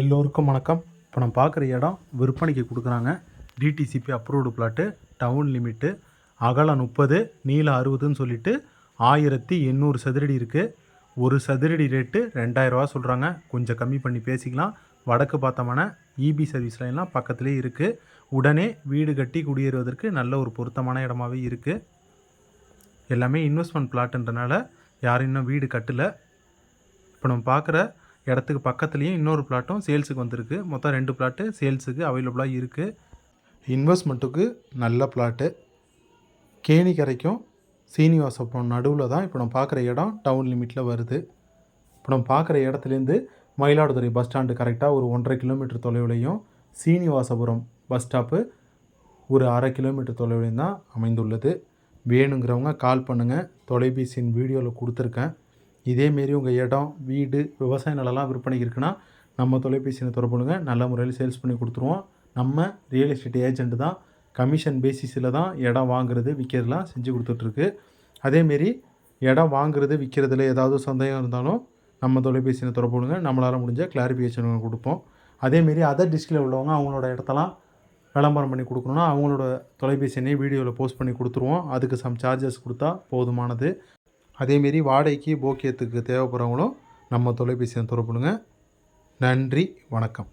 எல்லோருக்கும் வணக்கம். இப்போ நம்ம பார்க்குற இடம் விற்பனைக்கு கொடுக்குறாங்க. DTCP approved plot town limit அகலம் முப்பது நீளம் அறுபதுன்னு சொல்லிட்டு ஆயிரத்தி எண்ணூறு சதுரடி இருக்குது ஒரு சதுரடி ரேட்டு ரெண்டாயிரரூவா சொல்கிறாங்க கொஞ்சம் கம்மி பண்ணி பேசிக்கலாம். வடக்கு பார்த்தோம்னா இபி சர்வீஸ் லைன்லாம் பக்கத்துலேயே இருக்குது உடனே வீடு கட்டி குடியேறுவதற்கு நல்ல ஒரு பொருத்தமான இடமாவே இருக்குது எல்லாமே இன்வெஸ்ட்மெண்ட் பிளாட்டுன்றனால யாரும் இன்னும் வீடு கட்டலை. இப்போ நம்ம பார்க்குற இடத்துக்கு பக்கத்துலேயும் இன்னொரு பிளாட்டும் சேல்ஸுக்கு வந்திருக்கு. மொத்தம் ரெண்டு பிளாட்டு சேல்ஸுக்கு அவைலபிளாக இருக்குது இன்வெஸ்ட்மெண்ட்டுக்கு நல்ல பிளாட்டு கேணிக்கரைக்கும் சீனிவாசபுரம் நடுவில் தான் இப்போ நம்ம பார்க்குற இடம் டவுன் லிமிட்டில் வருது. இப்போ நம்ம பார்க்குற இடத்துலேருந்து மயிலாடுதுறை பஸ் ஸ்டாண்டு கரெக்டாக ஒரு ஒன்றரை கிலோமீட்டர் தொலைவிலையும் சீனிவாசபுரம் பஸ் ஸ்டாப்பு ஒரு அரை கிலோமீட்டர் தொலைவிலையும் தான் அமைந்துள்ளது. வேணுங்கிறவங்க கால் பண்ணுங்கள் தொலைபேசியின் வீடியோவில் கொடுத்துருக்கேன். இதேமாரி உங்கள் இடம் வீடு விவசாய நிலம்லாம் விற்பனைக்கு இருக்குன்னா நம்ம தொலைபேசியில் தொடர்புங்க நல்ல முறையில் சேல்ஸ் பண்ணி கொடுத்துருவோம். நம்ம ரியல் எஸ்டேட் ஏஜென்ட் தான். கமிஷன் பேசிஸில் தான் இடம் வாங்குறது விற்கிறதுலாம் செஞ்சு கொடுத்துட்ருக்கு. அதேமாரி இடம் வாங்குறது விற்கிறதுல ஏதாவது சந்தேகம் இருந்தாலும் நம்ம தொலைபேசியில் தொடர்புங்க நம்மளால் முடிஞ்ச கிளாரிஃபிகேஷன் கொடுப்போம். அதேமாரி அதர் டிஸ்ட்ரிக்டில் உள்ளவங்க அவங்களோட இடத்தெல்லாம் விளம்பரம் பண்ணி கொடுக்கணுன்னா அவங்களோட தொலைபேசி வீடியோவில் போஸ்ட் பண்ணி கொடுத்துருவோம். அதுக்கு சம் சார்ஜஸ் கொடுத்தா போதுமானது. அதேமாரி வாடகைக்கு போக்கியத்துக்கு தேவைப்படுறவங்களும் நம்ம தொலைபேசியை தொடர்புடுங்க நன்றி வணக்கம்.